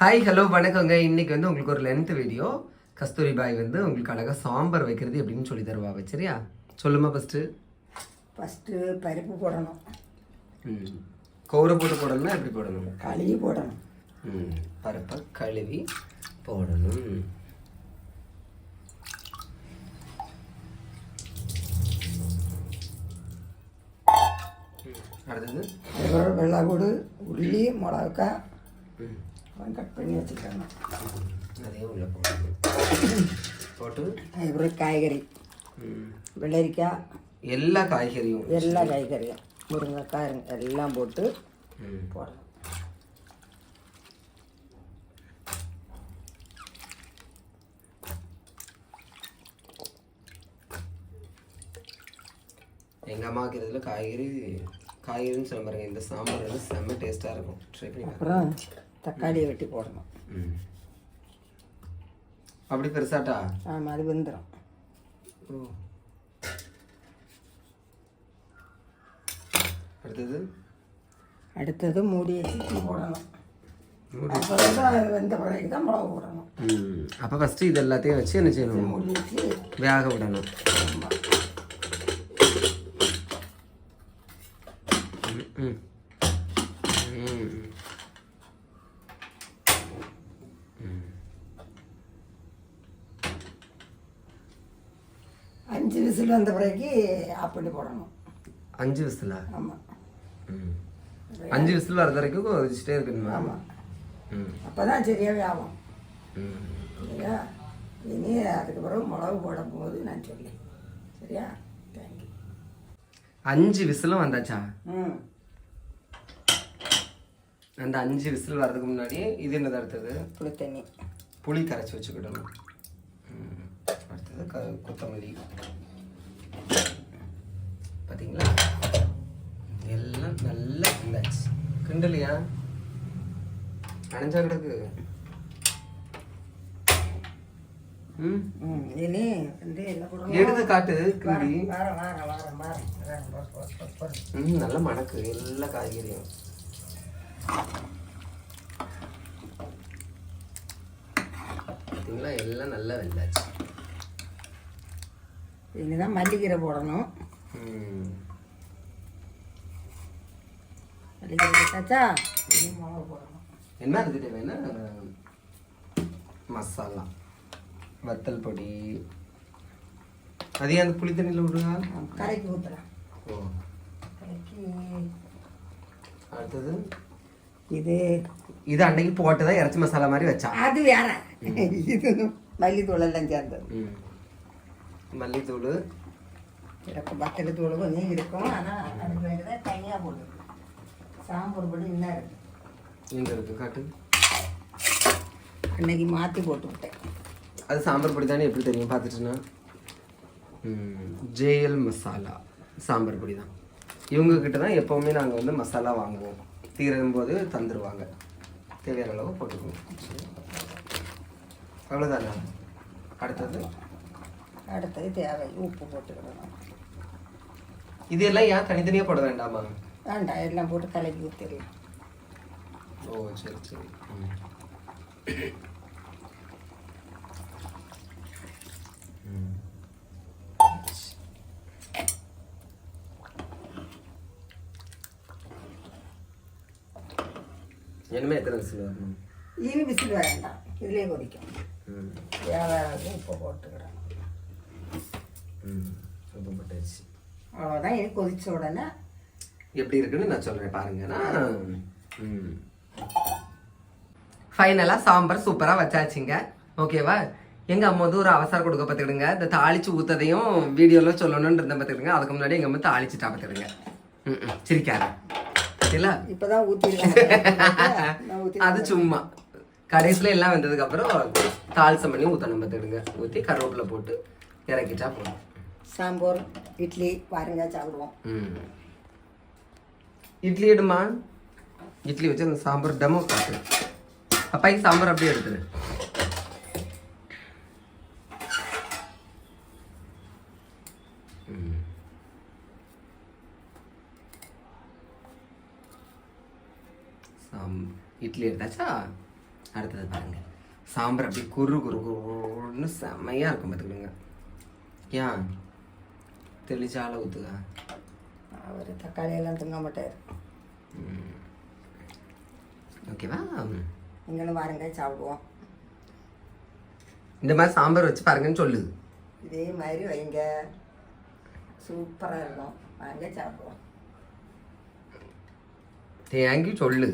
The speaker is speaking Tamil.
ஹாய் ஹலோ வணக்கங்க. இன்னைக்கு வந்து உங்களுக்கு ஒரு லென்த் வீடியோ கஸ்தூரி பாய் வந்து உங்களுக்கு அழகாக சாம்பார் வைக்கிறது எப்படின்னு சொல்லி தருவாங்க சரியா? சொல்லுமா ஃபஸ்ட்டு ஃபஸ்ட்டு பருப்பு போடணும். ம். கௌரை போட்டு போடணும்னா எப்படி போடணும்? கழுவி போடணும். ம். பருப்பை கழுவி போடணும். அடுத்தது? வெள்ளைப்பூடு உள்ளி மிளகாய். ம் அதெல்லாம் கட் பண்ணி வச்சுக்கணும் அதையும் உள்ளே போடணும் போட்டு அதுக்கப்புறம் காய்கறி. வெள்ளரிக்காய் எல்லா காய்கறியும் எல்லா காய்கறியும். முருங்கைக்காய் எல்லாம் போட்டு போடணும் எங்கள் அம்மாவுக்கு இதில் காய்கறி காய்கறின்னு சொல்ல பாருங்க. இந்த சாம்பார் வந்து செம்ம டேஸ்ட்டாக இருக்கும். ட்ரை பண்ணி. அப்புறம் தக்காளியை வெட்டி போடணும். அப்படி பெருசாட்டா? ஆமாம் அது வெந்துடும் அடுத்தது? அடுத்தது மூடி வச்சு போடணும். வெந்த பிறகு தான் மிளகு போடணும். அப்போ ஃபஸ்ட்டு இது எல்லாத்தையும் வச்சு என்ன செய்யணும்? மூடி வச்சு வேக விடணும். ம். ம். அஞ்சு விசில் வந்த பிறகு ஆஃப் பண்ணி போடணும். அஞ்சு விசிலா? ஆமாம் அஞ்சு விசில் வர வரைக்கும் வச்சுட்டே இருக்கணுமா? ஆமாம் அப்போ தான் சரியாகவே ஆகும் சரியா? இனி அதுக்கு பிறகு மிளகு போடும் போது நான் சொல்லி சரியா? தேங்க்யூ அஞ்சு விசிலும் வந்தாச்சா? ம். அந்த அஞ்சு விசில் வர்றதுக்கு முன்னாடி இது என்னது அடுத்தது? புளி தண்ணி புளி கரைச்சி வச்சுக்கிடணும். க கொத்தமல்லி. பார்த்தீங்களா எல்லாம் நல்லா இருந்தாச்சு கிண்டலையா? அணைஞ்சா கிடக்கு. எடுத்து காட்டு கிண்டி. ம் நல்ல மணக்கு எல்லா காய்கறியும். பார்த்தீங்களா எல்லாம் நல்லா வெந்தாச்சு இனிதான் மல்லிக்கீரை போடணும். மல்லிக்கீரை போட்டாச்சா? மிளகு போடணும். என்ன அதுக்கு தேவைன்னா மசாலா வத்தல் பொடி. அதே அந்த புளி தண்ணியில் விடுங்க. கரைக்கு ஊற்றலாம் ஓ. கரைக்கு. அடுத்தது? இது இது அன்னைக்கு போட்டதா இறைச்சி மசாலா மாதிரி வச்சா? அது வேற. இது மல்லித்தூள் எல்லாம் சேர்ந்தது. மல்லித்தூள். இருக்கும் பக்கத்து தூள் கொஞ்சம் இருக்கும். ஆனால் அதுக்கு வேண்டியதாக தனியாக போடுது சாம்பார் பொடி இன்னும் இருக்கு. எங்க இருக்கு? காட்டு. அன்னைக்கு மாற்றி போட்டு விட்டேன். அது சாம்பார் பொடி தானே? எப்படி தெரியும்? பார்த்துட்டுனா. ஜேஎல் மசாலா சாம்பார் பொடி தான். இவங்க கிட்ட தான் எப்போவுமே நாங்கள் வந்து மசாலா வாங்குவோம். தீரும் போது தந்துடுவாங்க தேவையான அளவு போட்டுக்குவோம். அவ்வளோதானா அடுத்தது. அடுத்தது தேவை உப்பு போட்டுக்கிடணும். இது எல்லாம் ஏன் தனித்தனியாக போட வேண்டாமா? வேண்டாம் எல்லாம் போட்டு கலக்கி ஊற்றிடலாம் ஓ சரி சரி. இனிமே எத்தனை விசில் வரணும்? இனி விசில் வேண்டாம் இதுலேயே கொதிக்கும். ம். தேவையான உப்பு போட்டுக்கிறேன் போட்டாச்சு அவ்வளோதான் இனி கொதிச்ச உடனே. எப்படி இருக்குன்னு நான் சொல்கிறேன் பாருங்கன்னா ம். ஃபைனலாக சாம்பார் சூப்பராக வச்சாச்சுங்க. ஓகேவா எங்கள் அம்மா வந்து ஒரு அவசரம் கொடுக்க பார்த்துக்கிடுங்க. இந்த தாளிச்சு ஊற்றதையும் வீடியோவில் சொல்லணும்னு இருந்த பார்த்துக்கிடுங்க. அதுக்கு முன்னாடி எங்கள் அம்மா தாளிச்சுட்டா பார்த்துக்கிடுங்க. ம் ம். சிரிக்காத. இல்ல இப்போ தான் ஊற்றிருக்கேன் அது சும்மா. கடைசியில் எல்லாம் வந்ததுக்கு அப்புறம் தாளிசம் பண்ணி ஊற்றணும் பார்த்துக்கிடுங்க. ஊற்றி கருவேப்பிலை போட்டு இறக்கிட்டா போதும். சாம்பார் இட்லி பாருங்க சாப்பிடுவோம். ம். இட்லி எடுமா? இட்லி வச்சு அந்த சாம்பார் டெமோ காட்டு. அப்பாய்க்கு சாம்பார் அப்படியே எடுத்துரு. ம். சாம் இட்லி எடுத்தாச்சா? அடுத்தது பாருங்க. சாம்பார் அப்படி குரு குரு குருன்னு செம்மையாக இருக்கும் பார்த்துக்கோங்க ஏன்? தெளிச்சால ஊற்றுதா அவர் தக்காளி எல்லாம் திங்க மாட்டார். ஓகேவா? நீங்களும் வாருங்க சாப்பிடுவோம். இந்த மாதிரி சாம்பார் வச்சு பாருங்கன்னு சொல்லுது இதே மாதிரி வைங்க. சூப்பராக இருக்கும். வாங்க சாப்பிடுவோம். தேங்கி சொல்லு.